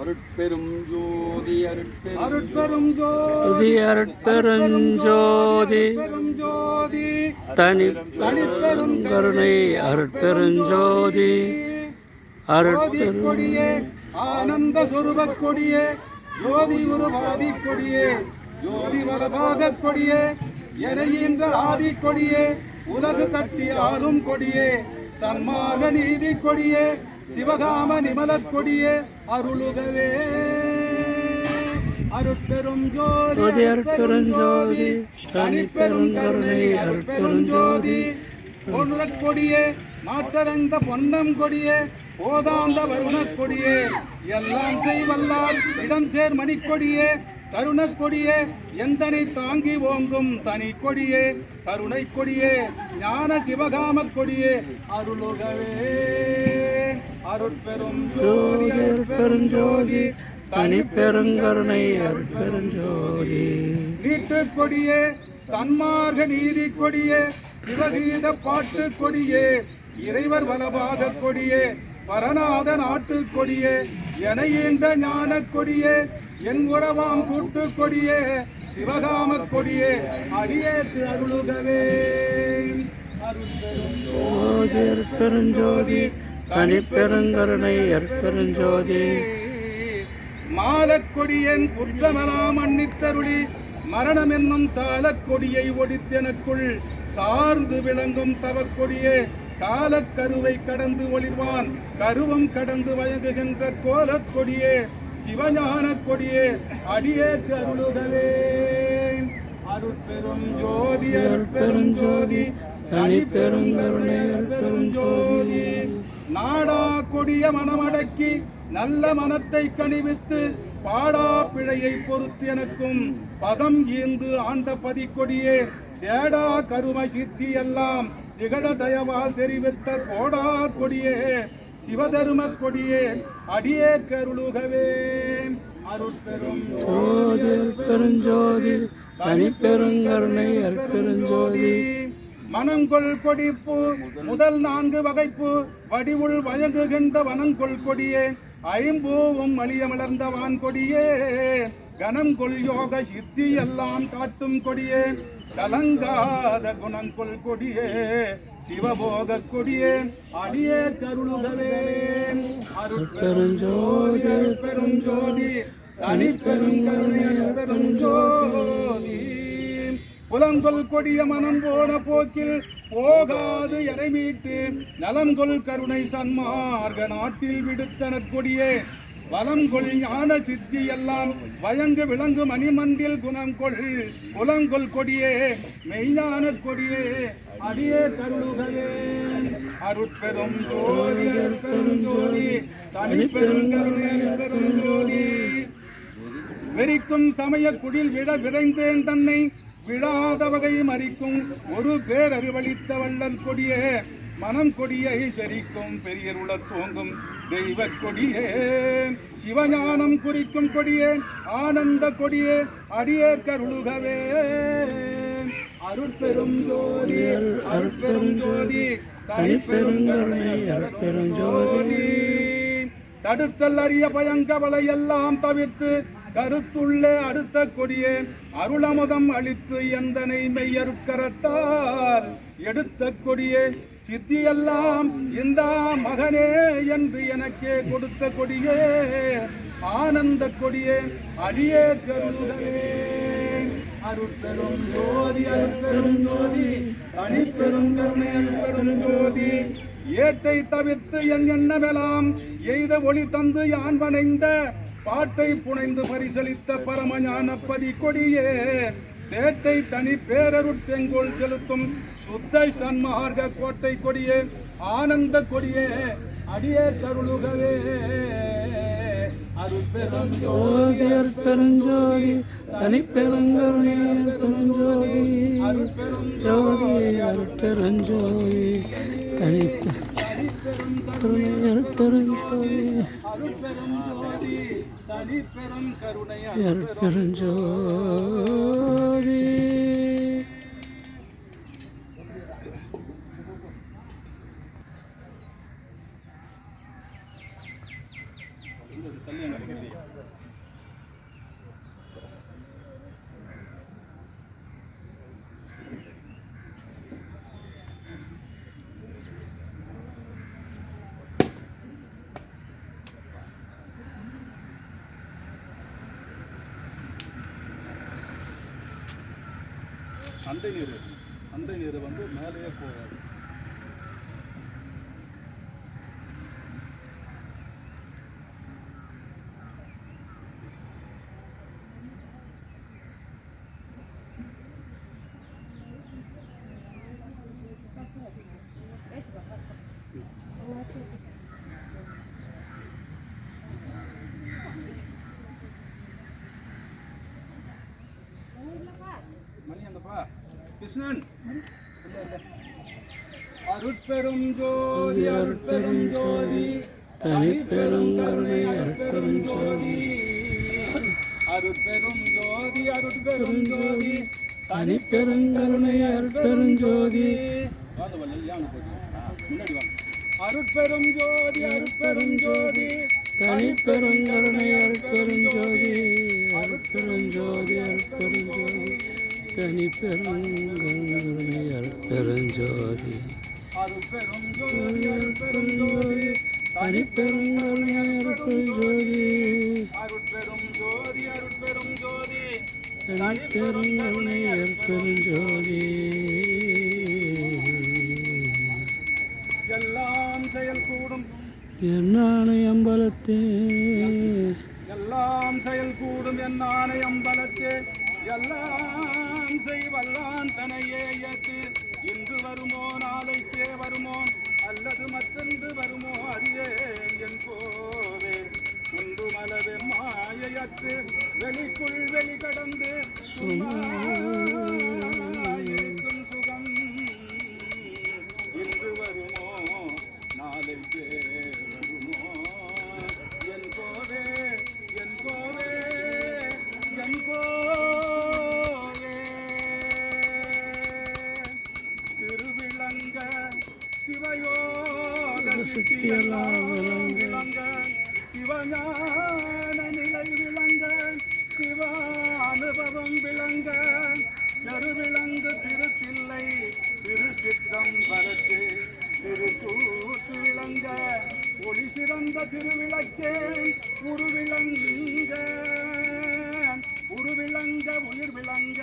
அருட்பெரும் ஜோதி அருட்பெரும் அருட்பெரும் ஜோதி. அருட்பெருஞ்சோதி பெரும் ஜோதி. தனி கருணை அருட்பெருஞ்சோதி ஜோதி. அருட்பெரும் கொடியே ஆனந்த சொருப கொடியே ஜோதி உருவாதி கொடியே ஜோதி வலபாக கொடியே எரையின்ற ஆதி கொடியே உலகு கட்டி ஆளும் கொடியே சன்மாக நீதி கொடியே சிவகாம நிமலக் கொடியே அருளுகவே. அருட்பெரும் ஜோதி ஜோதி தனிப்பெரும் கருணை அருட்பெருஞ்சோதி பொன்னுரக் கொடியே மாற்றரந்த பொன்னம் கொடியே போதாந்த வருணக் கொடியே. எல்லாம் செய்வல்லால் இடம் சேர் மணிக்கொடியே கருணக் கொடியே. எந்தனை தாங்கி ஓங்கும் தனி கொடியே கருணை கொடியே. ஞான சிவகாமக் கொடியே அருளுகவே. ஜோதி அருட்பெருஞ்சோதி தனிப்பெருங்கருணை அருட்பெருஞ்சோதி நீட்டு கொடியே சன்மார்க்க நீதி கொடியே சிவகீத பாட்டு கொடியே இறைவர் வலபாக கொடியே பரநாத நாட்டு கொடியே என இந்த ஞான கொடியே என் உறவாம் கூட்டு கொடியே சிவகாம கொடியே அடியேற்று அருளுகவே. ஜோதி அருட்பெருஞ்சோதி தனிப்பெருங்கருணை எற்பெருஞ்சோதி மாலக்கொடியன் குற்றமெல்லாம் மன்னித்தருளி மரணம் என்னும் சாலக்கொடியை ஒடித்தெனக்குள் சார்ந்து விளங்கும் தவக்கொடியே காலக்கருவை கடந்து ஒளிர்வான் கருவம் கடந்து வழங்குகின்ற கோலக்கொடியே சிவஞான கொடியே அடியேற்கு அருளுகவே அருட்பெரும் ஜோதி அருட்பெரும் ஜோதி தனிப்பெருங்கருணை அருட்பெருஞ்சோதி. நாடா கொடிய மனமடக்கி நல்ல மனத்தை கணிவித்து பாடா பிழையை பொறுத்து எனக்கும் பதம் ஈந்து ஆண்ட பதிக்கொடியே தேடா கருமை சித்தி எல்லாம் திகழ தயவால் தெரிவித்த கோடா கொடியே சிவதரும கொடியே அடியே கருளுகவே. அருட்பெரும் ஜோதி அருட்பெருஞ்சோதி தனிப்பெருங்கருணை அருட்பெருஞ்சோதி மனங்கொள் கொடிப்பு முதல் நான்கு வகைப்பு வடிவுள் வயங்குகின்ற வனங்கொள் கொடியே ஐம்பூவும் மலியமலர்ந்த வான் கொடியே கணங்கொள் யோக சித்தி எல்லாம் காட்டும் கொடியே கலங்காத குணங்கொள் கொடியே சிவபோக கொடியே அடியே கருளுகவே. அருட்பெருஞ்சோதி அருட்பெருஞ்சோதி தனிப்பெருங்கருணை பெருஞ்சோதி புலங்கொல் கொடிய மனம் போன போக்கில் போகாது எரை மீட்டு. நலங்கொள் கருணை சன்மார்க நாட்டில் விடுத்தன கொடியே. வலங்கொள் ஞான சித்தி எல்லாம் வயங்கு விளங்கு மணிமண்டில் குணம் கொள். புலங்கொள் கொடியே மெய்ஞான கொடியே அடியே கருளுகவே அருட்பெரும் ஜோதி அருட்பெரும் ஜோதி தனிப்பெருங்கருணை பெரும் ஜோதி. வெறிக்கும் சமய குடில் விட விரைந்தேன் தன்னை விழாத வகை மறிக்கும் ஒரு பேரறிவளித்த வள்ளல் கொடியே. மனம் கொடியை செரிக்கும் பெரியருள தோங்கும் தெய்வ கொடியே. சிவஞானம் குறிக்கும் கொடியே ஆனந்த கொடியே அடியே கருளுகவே. அருட்பெரும் ஜோதி அருட்பெரும் ஜோதி தனிப்பெருங்கருணை அருட்பெருஞ்சோதி தடுத்தல் அறிய பயங்கவலை எல்லாம் தவிர்த்து கருத்துள்ளே அடுத்த கொடியே அருளமுதம் அளித்து எந்தனை மெய்யருக்கரத்தால் எடுத்த கொடியே சித்தியெல்லாம் இந்த மகனே என்று எனக்கே கொடுத்த கொடியே. ஆனந்த கொடியே அடியே கருதலே அருட்பெரும் ஜோதி அருட்பெரும் ஜோதி. அணிப்பெரும் கருணை அருட்பெரும் ஜோதி. ஏட்டை தவிர்த்து என் எண்ணமெல்லாம் எய்த ஒளி தந்து யான் வணைந்த பாட்டை புனைந்து பரிசளித்த பரமஞான பதி கொடியே தேட்டை தனி பேரருட் செங்கோல் செலுத்தும் சுத்த சன்மார்க கோட்டை கொடியே ஆனந்த கொடியே அடியே தருளுகவே. அருட்பெரும் ஜோதி அருட்பெருஞ்சோதி தனிப்பெருங்கருணை அருட்பெருஞ்சோதி அருட்பெரும் ஜோதி அருட்பெருஞ்சோதி தனித்த கருணை அருட்பெருஞ்சோதி அருட்பெருஞ்சோதி அண்டை நீர் அண்டை நீர் வந்து மேலேயே போகாது மணி அங்கப்பா கிருஷ்ணன் அருட்பெரும் ஜோதி அருட்பெரும் ஜோதி தனிப்பெரும் கருணை அருட்பெரும் ஜோதி அருட்பெரும் ஜோதி அருட்பெரும் ஜோதி தனிப்பெரும் கருணை அருட்பெரும் ஜோதி அருட்பெரும் ஜோதி அருட்பெரும் ஜோதி தனிப்பெரும் கருணை அருட்பெரும் ஜோதி அருட்பெரும் ஜோதி அருட்பெரும் ஜோதி தனிப்பெரும் கருணை அருட்பெரும் ஜோதி அருட்பெரும் ஜோதி அருட்பெரும் ஜோதி. அருட்பெரும் ஜோதி அருட்பெரும் ஜோதி அருட்பெரும் ஜோதி அருட்பெரும் ஜோதி எல்லாம் செயல் கூடும் என்னானை அம்பலத்தே எல்லாம் செயல் கூடும் என்னானை அம்பலத்தே எல்லாம் செய்வல்லான் தனையே இன்று வருமோ நாளைக்கே வருமோ அல்லது மற்றென்று வருமோ மாயையற்று வெளிக்குள் வெளி கடந்து இருக்கும் சுகம். இன்று வருமோ? நாளைக்கே வருமோ என் கோவே என் கோவே என் கோவே. திருவிளங்க சிவயோக சித்தியெல்லாம் விளங்க சிவஞான திருவிளக்கே உருவிளங்க உருவிளங்க உயிர் விளங்க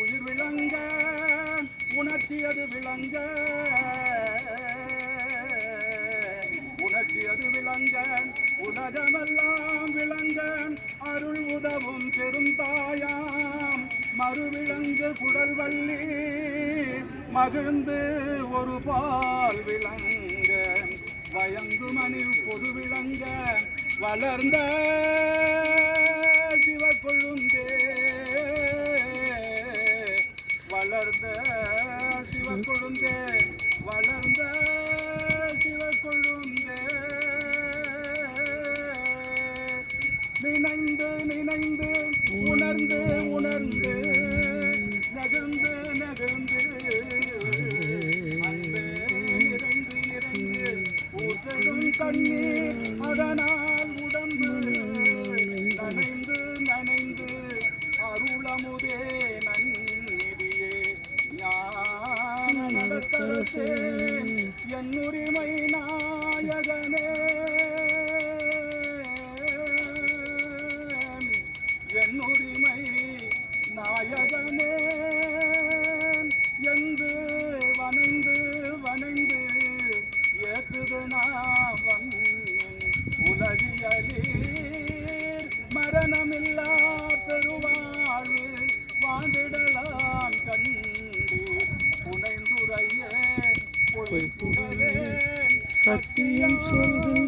உயிர் விளங்க உணர்ச்சியது விளங்க உணர்ச்சியது விளங்க உலகமெல்லாம் விளங்க அருள் உதவும் பெரும் தாயாம் மறுவிளங்கு குடல்வள்ளி மகிழ்ந்து ஒரு பால் விளங்க மயங்குமணி பொது விளங்க வளர்ந்த சிவக்கொழுந்தே 把第一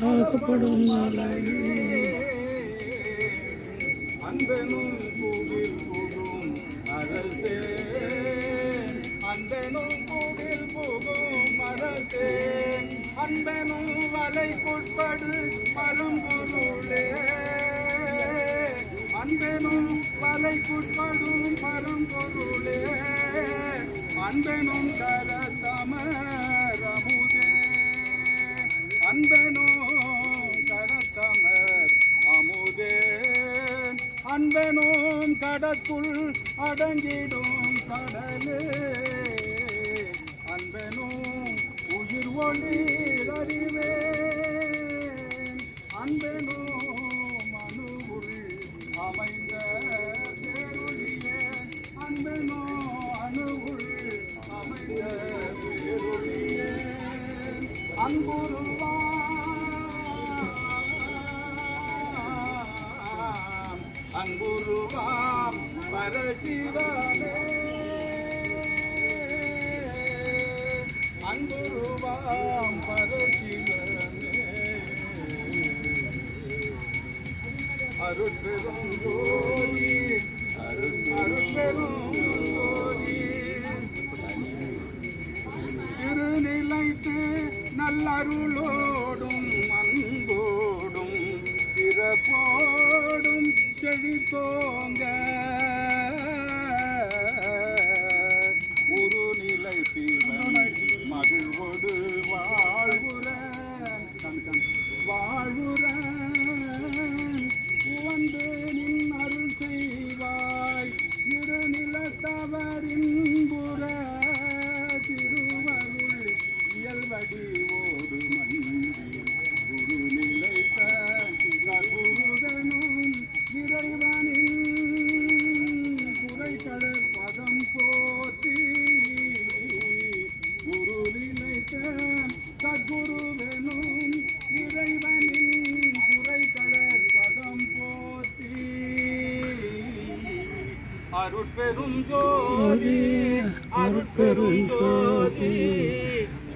பிடியுள் அகப்படும் அன்பனும் கோவில் போகும் அரசே அன்பனும் கோவில் போகும் அரசே அன்பனும் வலைக்குட்படு பரம்பொருளே அன்பனும் வலைக்குட்படும் பரம்பொருளே அன்பனும் கரத்தமரமுதே அன்பனோம் கடத்துள் அடங்கிடும் கடலே. அன்பனும் உயிர் ஒளி. செழித்தோங்க அருட்பெரும் ஜோதி அருட்பெரும் ஜோதி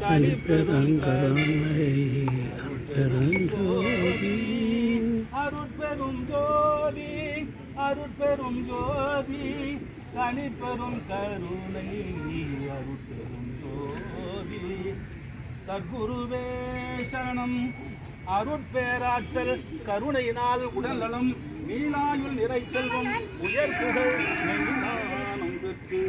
தனிப்பெருங்கருணை அருட்பெருஞ்சோதி அருட்பெரும் ஜோதி அருட்பெரும் ஜோதி தனிப்பெரும் கருணை அருட்பெரும் ஜோதி. சத்குருவே சரணம் அருட்பேராற்றல் கருணையினால் உடல்நலம் நீலாயுள் நிறை செல்வம் உயர்ப்புகள் மெய்ஞானம் பெற்று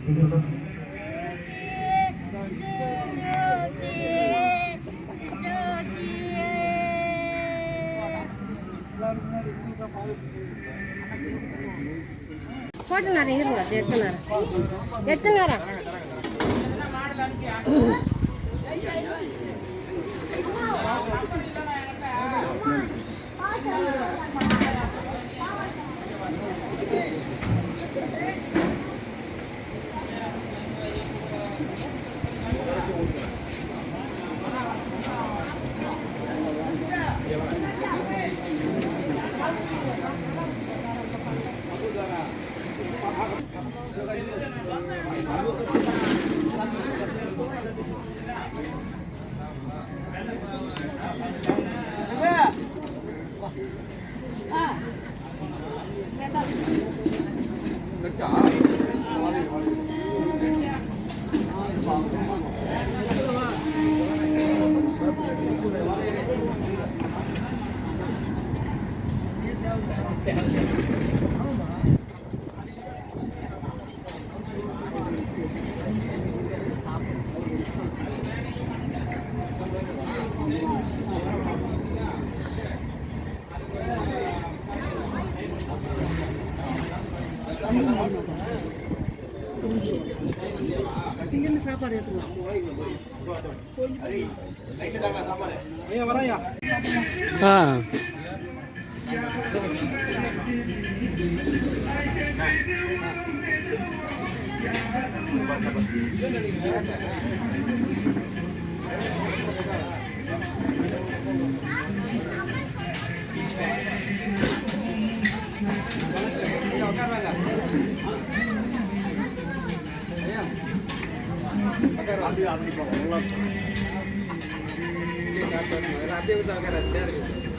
Thank you. ஜோதி நேரம் இருங்க எத்தனை நேரம்? எத்தனை நேரம்?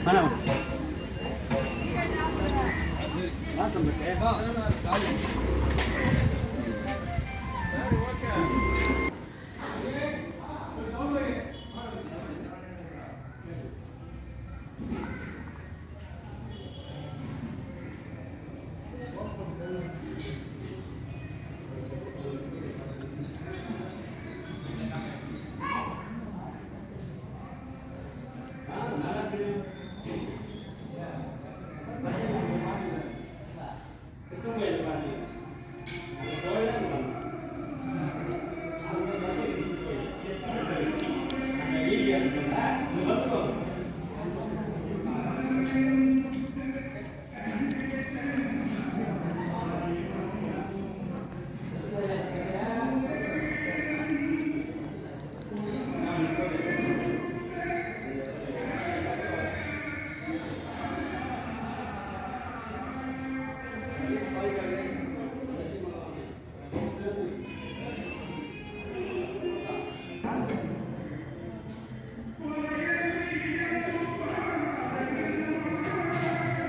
Mana? Langsung nah, betul. Nah,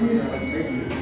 Ja.